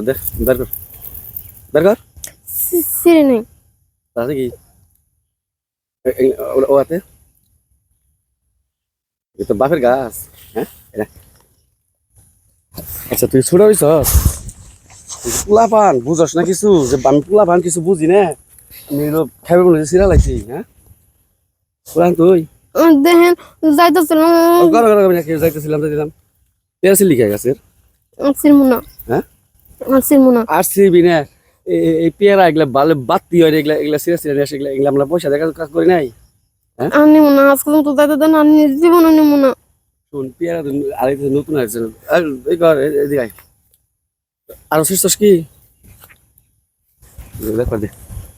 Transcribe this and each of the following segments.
দেখ বের কর। বের কর। সিঁড়ি নেই। তাহলে কি? এ- এ- ও- ও হাতে? এ তো বাপের গাছ হ্যাঁ? এরা। আচ্ছা তুই ছোট হইছ? পোলা পান বুঝস না কিছু? যে আমি পোলা পান কিছু বুঝি না? আমি খাইবে মনে সিরা লাগছি হ্যাঁ? পুরান তুই? দেখেন যাইতেছিলাম। যাইতেছিলাম যাইতেছিলাম। পেয়েছি লিখে গাছের সিরমু না হ্যাঁ? আর সিরমু না আর সিবি না এই পেয়ারা এগুলা ভালো বাতি হয় এগুলা এগুলা সিরা সিরা নিয়ে আসে এগুলা এগুলা আমরা পয়সা দেখা কাজ করি নাই? আর নিমু না আজকে তো দেন আর নিজ জীবনে নিমু না শুন পেয়ারা আরেকটা নতুন আসছে। আর এই এ- এদিকে আয়। আরও শেষ কি? দেখবার দে।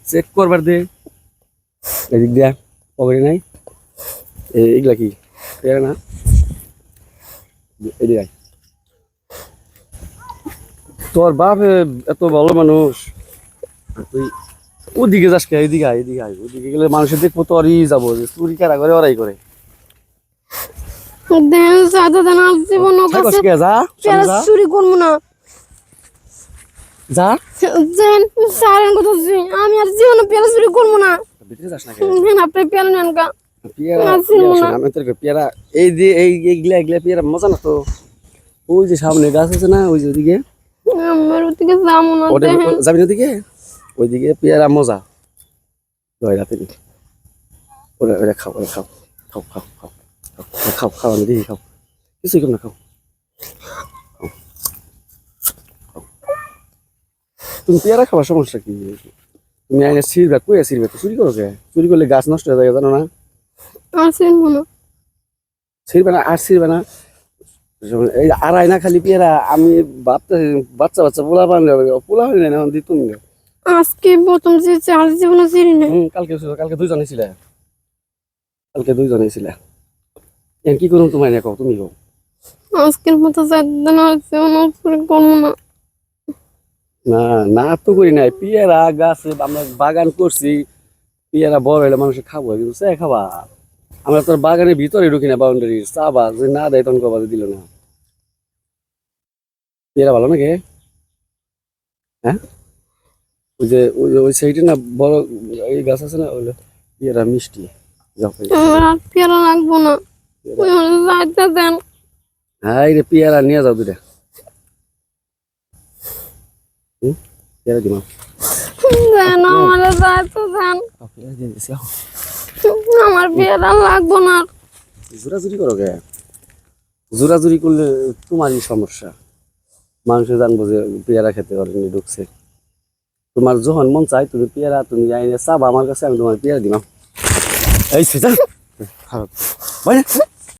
চেক করবার দে। এদিক দিয়া পকেটে নাই। এ- এগুলা কি? পেয়ারা না? আয়। তোর বাপ এত ভালো মানুষ। তুই ওদিকে যাস কে? এদিকে আয় এদিকে আয়। ওদিকে গেলে মানুষের দেখব তোরই যাব যে চুরি কারা করে ওরাই করে। চুরি করব না। যা। সারেন কথা আমি আর জীবনে পেয়ারা চুরি করব না। ভিতরে যাস না কে? আপনি পেয়ারা নেন কা। পেয়ারা আমি তোর পেয়ারা এই যে এই এইগুলা এগুলা পেয়ারা মজা না তো? ওই যে সামনে গাছ আছে না ওই যে ওদিকে? আমার ওদিকে যাব না যাবি না ওদিকে? ওইদিকে পেয়ারা মজা। দই রাতে ওরা ওরা খাও ওরা খাও খাও খাও খাও খাও খাও খাও আমি দেখি খাও। কিছুই কর না খাও। খাও। খাও। তুমি পেয়ারা খাবার সমস্যা কি? তুমি আইনে ছিড়বে কই ছিড়বে তো চুরি করো কে? চুরি করলে গাছ নষ্ট হয়ে যায় জানো না? ছিড়বে না আর ছিড়বে না। এই আড়াই না খালি পেয়ারা আমি ভাবতে বাচ্চা বাচ্চা পোলা পান পোলা হয়ে না দিতুম না আজকে প্রথম যে চার জীবনে চিনি নেই। কালকে ছিল কালকে দুইজনে ছিলে কালকে দুইজনে ছিলে এখন কি করুন তোমার কও তুমি আজকের মতো দেন করব না। না না তো করি নাই পেয়ারা গাছে আমরা বাগান করছি পেয়ারা বড় হলে মানুষে খাব কিন্তু সে খাবা। আমরা তোর বাগানের ভিতরে ঢুকি না বাউন্ডারি চাবা যে না দেয় তখন কবা দিল না। পেয়ারা ভালো নাকি? হ্যাঁ? ওই যে ওই ওই সাইডে না বড় এই গাছ আছে না ওই পেয়ারা মিষ্টি। পেয়ারা লাগবো না। দেন। হ্যাঁ রে পেয়ারা নিয়ে যাও দুটা পেয়ারা দিমা। দেন আমার যাইতে দেন। আমার পেয়ারা লাগবো না জোরাজুরি করো কে জোরাজুরি করলে তোমারই সমস্যা। মানুষে জানব যে পেয়ারা খেতে পারেনি ঢুকছে। তোমার যখন মন চাই তুমি পেয়ারা তুমি আইনে চাবা আমার কাছে আমি তোমার পেয়ারা দিলাম এই সেটা ভাই